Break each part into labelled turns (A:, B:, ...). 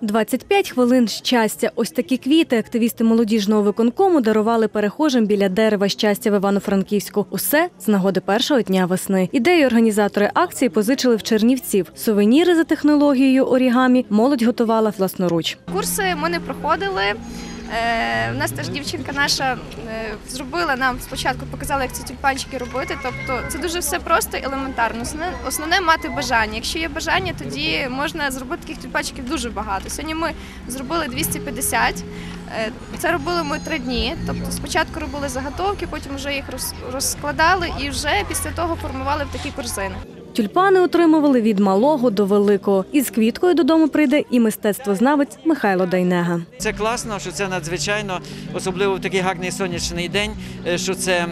A: 25 хвилин щастя. Ось такі квіти активісти молодіжного виконкому дарували перехожим біля дерева щастя в Івано-Франківську. Усе з нагоди першого дня весни. Ідею організатори акції позичили в Чернівців. Сувеніри за технологією орігамі молодь готувала власноруч.
B: Курси ми не проходили. Е, у нас теж дівчинка наша е, зробила нам спочатку, показала, як ці тюльпанчики робити. Тобто це дуже все просто і елементарно. Основне, основне мати бажання. Якщо є бажання, тоді можна зробити таких тюльпанчиків дуже багато. Сьогодні ми зробили 250. Е, Це робили ми три дні. Тобто спочатку робили заготовки, потім вже їх розкладали і вже після того формували в такі корзини.
A: Тюльпани отримували від малого до великого. Із квіткою додому прийде і мистецтвознавець Михайло Дайнега.
C: Це класно, що це надзвичайно, особливо в такий гарний сонячний день, е, що це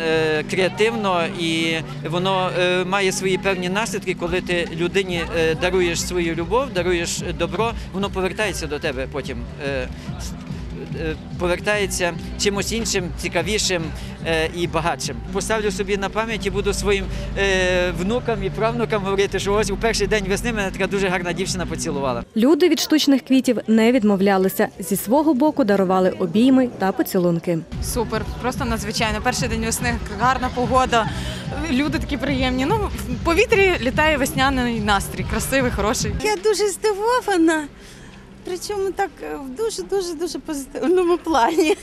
C: е, креативно і воно е, має свої певні наслідки, коли ти людині даруєш свою любов, даруєш добро, воно повертається до тебе потім. Е, Повертається чимось іншим, цікавішим е, і багатшим. Поставлю собі на пам'ять і буду своїм е, внукам і правнукам говорити, що ось у перший день весни мене така дуже гарна дівчина поцілувала.
A: Люди від штучних квітів не відмовлялися. Зі свого боку дарували обійми та поцілунки.
D: Супер, просто надзвичайно. Перший день весни, гарна погода, люди такі приємні. Ну, в повітрі літає весняний настрій, красивий, хороший.
E: Я дуже здивована. Причому так е, в дуже дуже дуже позитивному плані.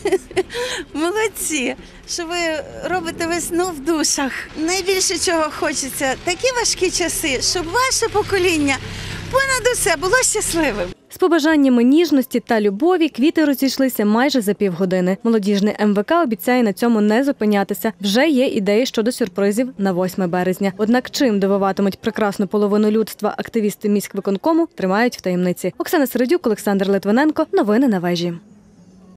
E: Молодці, що ви робите весну в душах. Найбільше чого хочеться такі важкі часи, щоб ваше покоління понад усе було щасливим.
A: З побажаннями ніжності та любові квіти розійшлися майже за півгодини. Молодіжний МВК обіцяє на цьому не зупинятися. Вже є ідеї щодо сюрпризів на 8 березня. Однак чим дивуватимуть прекрасну половину людства активісти міськвиконкому тримають в таємниці. Оксана Середюк, Олександр Литвиненко. Новини на вежі.